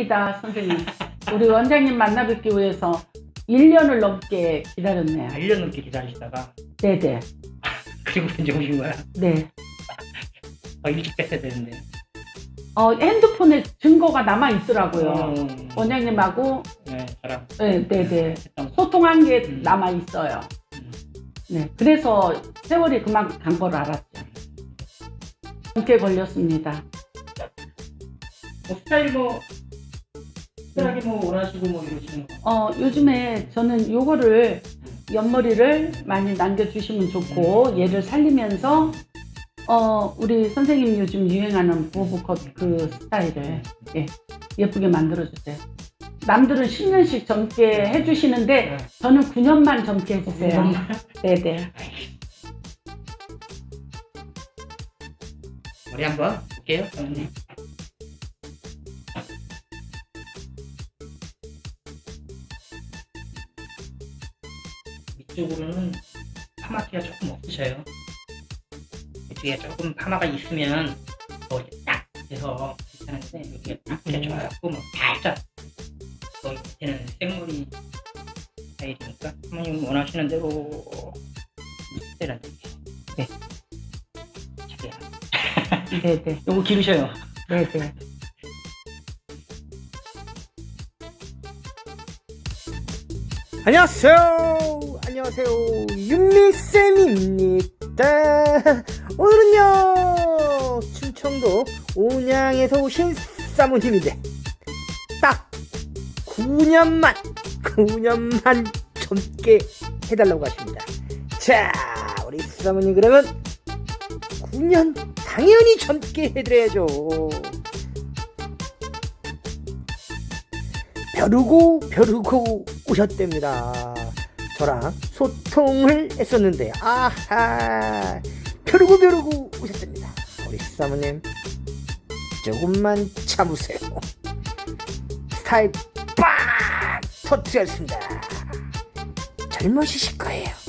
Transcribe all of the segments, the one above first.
아닙니다, 선생님. 우리 원장님 만나 뵙기 위해서 1년을 넘게 기다렸네요. 1년 넘게 기다리시다가 네네. 그리고 이제 오신 거야. 네. 더 일찍 뺐어야 되는데. 어, 핸드폰에 증거가 남아 있더라고요. 어, 원장님하고 네, 저랑 네, 네 네. 했던 소통한 게 음. 남아 있어요. 음. 네. 그래서 세월이 그만큼 간걸 알았죠. 꽤 걸렸습니다. 뭐 스타일 뭐 특별하게 뭐 원하시고 뭐 이러시는 거. 어, 요즘에 저는 요거를 옆머리를 많이 남겨주시면 좋고 얘를 살리면서 어, 우리 선생님 요즘 유행하는 보브컷 그 스타일을 예, 예쁘게 만들어주세요. 남들은 10년씩 젊게 해주시는데 네. 저는 9년만 젊게 해주세요. 네네. 머리 한번 볼게요. 선생님. 위쪽으로는 파마기가 조금 없으셔요. 이쪽에 조금 파마가 있으면 더 이렇게 딱 돼서 괜찮은데 여기가 딱 좋아갖고 뭐 살짝 거의 밑에는 생머리 스타일이니까 사모님 원하시는 대로 스타일한 네. 자기야. 네네. 요거 기르셔요. 네네. 안녕하세요. 안녕하세요. 윤미쌤입니다. 오늘은요, 충청도 온양에서 오신 사모님인데, 딱 9년만, 9년만 젊게 해달라고 하십니다. 자, 우리 사모님 그러면 9년 당연히 젊게 해드려야죠. 벼르고 벼르고 오셨답니다. 저랑 소통을 했었는데 아하 벼르고 벼르고 오셨답니다. 우리 사모님 조금만 참으세요. 스타일 빡 터트렸습니다. 젊으실 거예요.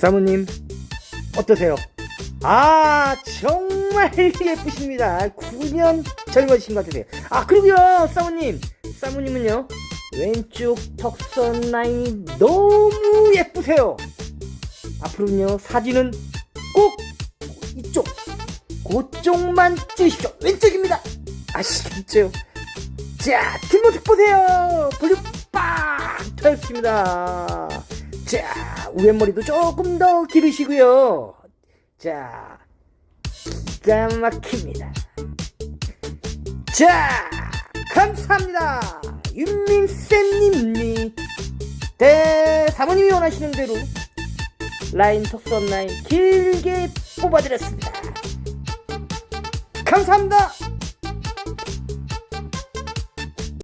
사모님 어떠세요? 아 정말 예쁘십니다. 9년 젊으신 것 같으세요. 아 그리고요 사모님. 사모님은요? 왼쪽 턱선 라인이 너무 예쁘세요. 앞으로는요 사진은 꼭 이쪽 그쪽만 찍으십시오. 왼쪽입니다. 아시겠죠 자 뒷모습 보세요. 볼륨 빡 터졌습니다. 자 우회머리도 조금 더 기르시고요. 자 기가 막힙니다. 자 감사합니다. 윤민쌤님이 대 사모님이 원하시는 대로 라인 턱선 라인 길게 뽑아드렸습니다. 감사합니다